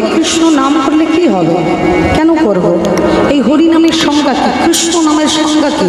নাম করলে কি হবে? কেন করব? এই হরি নামের সংজ্ঞা কি? কৃষ্ণ নামের সংজ্ঞা কি?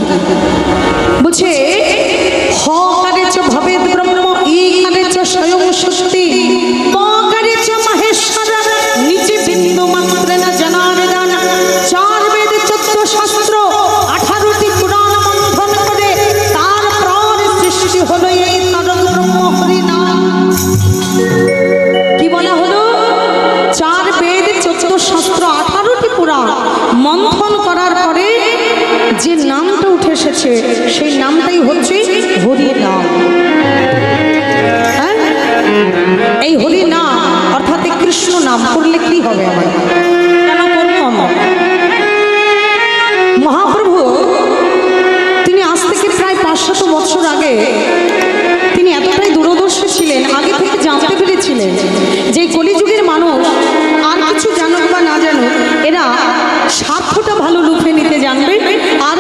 পাঁচশত বছর আগে তিনি এতটাই দূরদর্শী ছিলেন, আগে থেকে জানতে পেরেছিলেন যে কলিযুগের মানুষ আর কিছু জানুক বা না জানুক, এরা স্বার্থটা ভালো লুফে নিতে জানবে, আর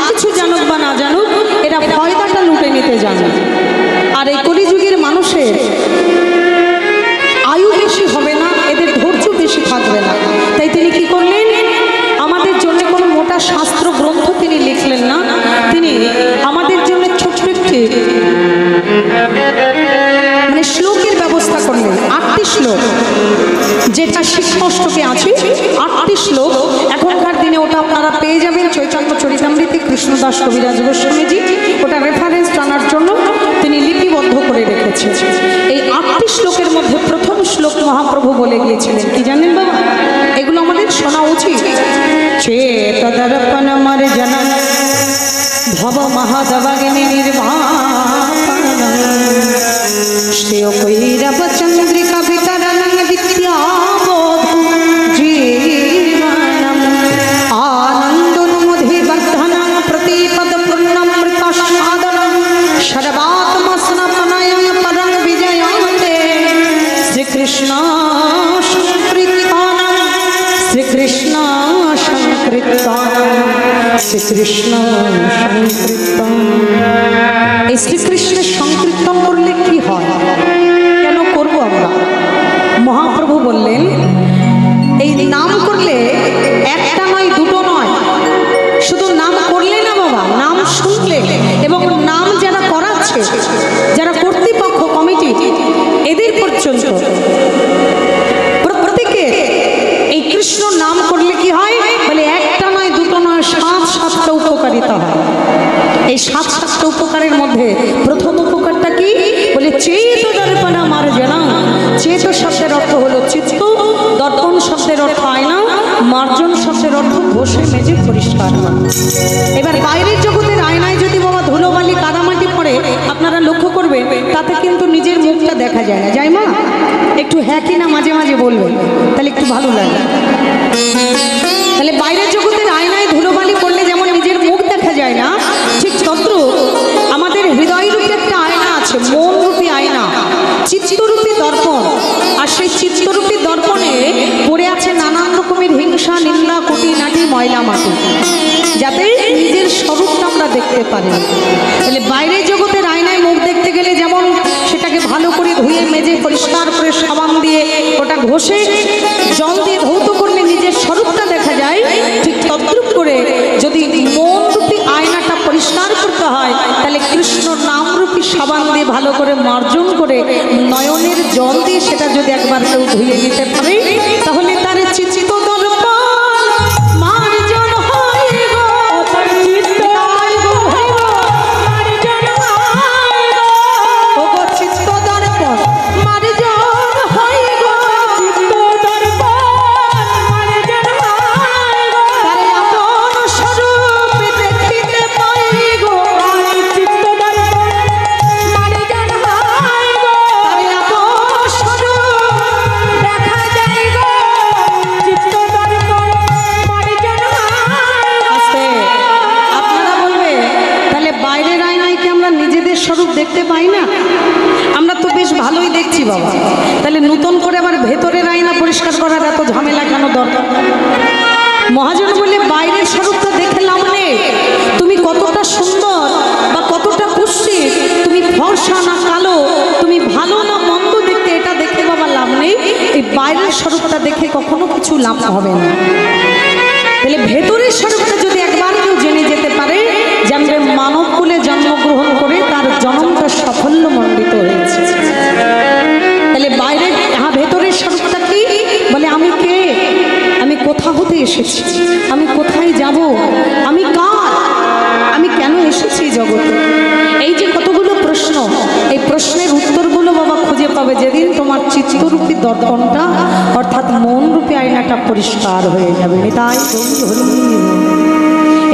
আপনারা পেয়ে যাবেন চৈতন্য চরিতামৃতি কৃষ্ণদাস কবিরাজ গোস্বামীজি। ওটা রেফারেন্স টানার জন্য তিনি লিপিবদ্ধ করে রেখেছেন। এই আটটি শ্লোকের মধ্যে প্রথম শ্লোক মহাপ্রভু বলে গিয়েছিলেন। কি জানেন বাবা? এগুলো আমাদের শোনা উচিত। ভব মহাদবাগিনী নির্বাণ। শ্রেয় কৈরব শ্রীকৃষ্ণ সংকীর্তনম শ্রীকৃষ্ণ সংকীর্তনম শ্রীকৃষ্ণ সংকীর্তন উপকারের মধ্যে। প্রথম উপকারটা কি? বলে, চেত দর্পণ আমার জানা চেত শব্দের অর্থ হলো চিত্ত। দর্পণ শব্দের অর্থ আয়না। মার্জন শব্দের অর্থ বসে মেজে পরিষ্কার করা। এবার বাইরের জগতের আয়নায় যদি বাবা ধুলোবালি কাদামাটি পড়ে, আপনারা লক্ষ্য করবেন, তাতে কিন্তু নিজের মুখটা দেখা যায় না। যাই মা, একটু হ্যাঁ কি না মাঝে মাঝে বলবেন, তাহলে একটু ভালো লাগে। সেই চিত্তরূপী দর্পণে পড়ে আছে নানান রকমের হিংসা, নিন্দা, কুটি, নাটি, ময়লা, মাটি। যাতে নিজের স্বরূপটা আমরা দেখতে পারি। তাহলে বাইরের জগতের আয়নায় মুখ দেখতে গেলে যেমন সেটাকে ভালো করে ধুয়ে, মেজে, পরিষ্কার করে সাবান দিয়ে ওটা ঘষে একবার কেউ ধুয়ে নিতে পারে ভালোই বাবা। তাহলে নতুন করে আবার ভেতরের আয়না পরিষ্কার করার এত ঝামেলা কেন দরকার? মহাজন বললে, বাইরের স্বরূপটা দেখে লাভ নেই। তুমি কতটা সুন্দর বা কতটা কুৎসিত, তুমি ফর্সা না কালো, তুমি ভালো না মন্দ দেখতে, এটা দেখতে বাবা লাভ নেই। এই বাইরের স্বরূপটা দেখে কখনো কিছু লাভ হবে না। তাহলে ভেতরের দর্পণটা, অর্থাৎ মনরূপী আয়নাটা পরিষ্কার হয়ে যাবে। তাই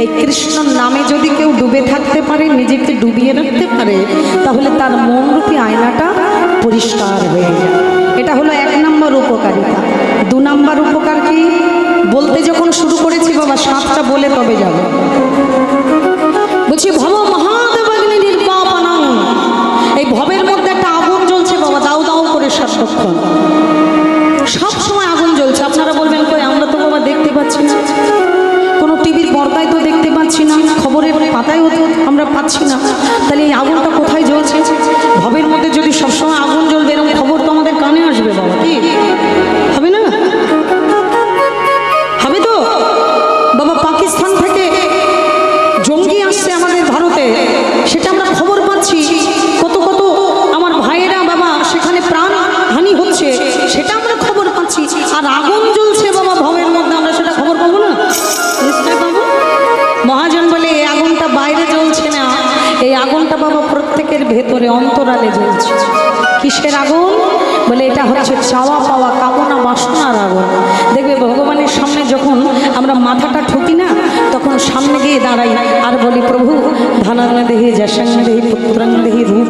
এই কৃষ্ণর নামে যদি কেউ ডুবে থাকতে পারে, নিজেকে ডুবিয়ে রাখতে পারে, তাহলে তার মনরূপী আয়নাটা পরিষ্কার হয়ে যায় এটা হলো এক নম্বর উপকারিতা। দু নম্বর উপকার কি? বলতে যখন শুরু করেছি, বাবা সাতটা বলে তবে যাবে। পাতায়ও আমরা পাচ্ছি না। তাহলে এই আগুনটা কোথায় জ্বলছে? ভবের মধ্যে যদি সবসময় আগুন জ্বলবে, এরকম খবর তো আমাদের কানে আসবে বাবা, কি? হবে না? হবে তো? বাবা, পাকিস্তান থেকে জঙ্গি আসছে আমাদের ভারতে। সেটা আমরা খবর পাচ্ছি। কত কত আমার ভাইয়েরা বাবা, সেখানে প্রাণ হানি হচ্ছে, সেটা আমরা খবর পাচ্ছি। আর আগুন ভেতরে অন্তরালে জ্বলছে। কিসের আগুন? বলে এটা হচ্ছে চাওয়া পাওয়া কামনা বাসনার আগুন। দেখবে ভগবানের সামনে যখন আমরা মাথাটা ঠকি না, তখন সামনে গিয়ে দাঁড়াই। আর বলি, প্রভু ধানান দেহি জ্যাসান দেহি পুত্রাঙ্গ দেহি রূপ